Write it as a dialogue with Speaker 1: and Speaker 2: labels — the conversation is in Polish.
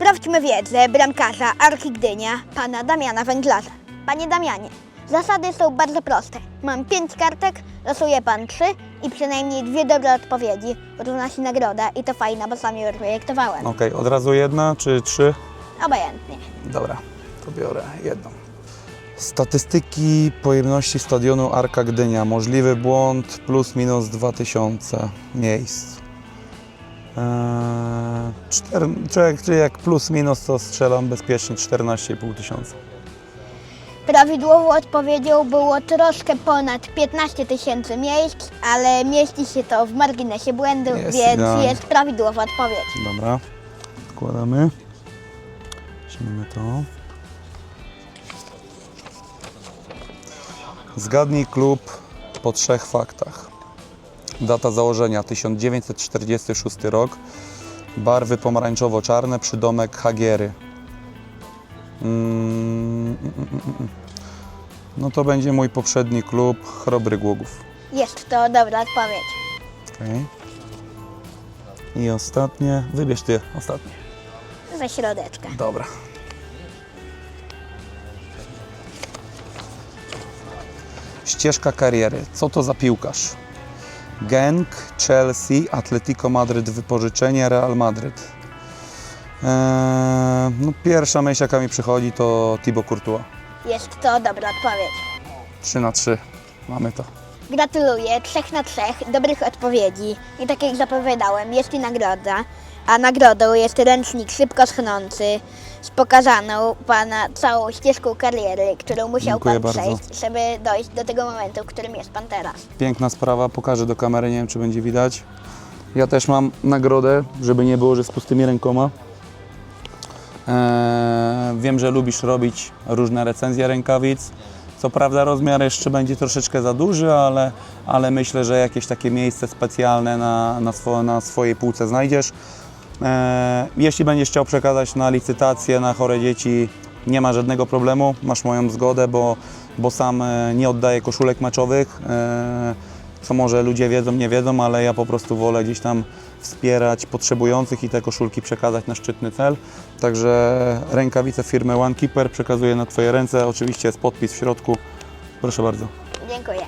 Speaker 1: Sprawdźmy wiedzę bramkarza Arki Gdynia, pana Damiana Węglarza. Panie Damianie, zasady są bardzo proste. Mam pięć kartek, losuje pan trzy i przynajmniej dwie dobre odpowiedzi. Równa się nagroda i to fajna, bo sam ją projektowałem.
Speaker 2: Okej, od razu jedna czy trzy?
Speaker 1: Obojętnie.
Speaker 2: Dobra, to biorę jedną. Statystyki pojemności stadionu Arka Gdynia. Możliwy błąd plus minus 2000 miejsc. Eee, czter, czy, jak, plus minus to strzelam bezpiecznie 14,5 tysiąca.
Speaker 1: Prawidłową odpowiedzią było troszkę ponad 15 tysięcy miejsc, ale mieści się to w marginesie błędu,
Speaker 2: Jest
Speaker 1: więc
Speaker 2: idealnie.
Speaker 1: jest prawidłowa odpowiedź.
Speaker 2: Dobra, wkładamy. Weźmiemy to. Zgadnij klub po trzech faktach. Data założenia 1946 rok. Barwy pomarańczowo-czarne, przydomek Hagiery. Mm, mm, mm, mm. No to będzie mój poprzedni klub, Chrobry Głogów.
Speaker 1: Jest to dobra odpowiedź.
Speaker 2: Okay. I ostatnie, wybierz ty ostatnie.
Speaker 1: Ze środeczka.
Speaker 2: Dobra. Ścieżka kariery. Co to za piłkarz? Genk, Chelsea, Atletico Madryt, wypożyczenie, Real Madryt. Eee, no pierwsza myśl jaka mi przychodzi to Thibaut Courtois.
Speaker 1: Jest to dobra odpowiedź.
Speaker 2: 3 na 3. Mamy to.
Speaker 1: Gratuluję, trzech na trzech, dobrych odpowiedzi. I tak jak zapowiadałem, jest i nagroda. A nagrodą jest ręcznik szybko schnący pokazaną Pana całą ścieżką kariery, którą musiał
Speaker 2: Dziękuję
Speaker 1: Pan
Speaker 2: bardzo.
Speaker 1: przejść, żeby dojść do tego momentu, w którym jest Pan teraz.
Speaker 2: Piękna sprawa, pokażę do kamery, nie wiem czy będzie widać. Ja też mam nagrodę, żeby nie było, że z pustymi rękoma. Eee, wiem, że lubisz robić różne recenzje rękawic. Co prawda rozmiar jeszcze będzie troszeczkę za duży, ale, ale myślę, że jakieś takie miejsce specjalne na, na, swo, na swojej półce znajdziesz. Eee, jeśli będziesz chciał przekazać na licytację na chore dzieci, nie ma żadnego problemu, masz moją zgodę, bo, bo sam e, nie oddaję koszulek meczowych. E, co może ludzie wiedzą, nie wiedzą, ale ja po prostu wolę gdzieś tam wspierać potrzebujących i te koszulki przekazać na szczytny cel. Także rękawice firmy OneKeeper przekazuję na Twoje ręce. Oczywiście jest podpis w środku. Proszę bardzo.
Speaker 1: Dziękuję.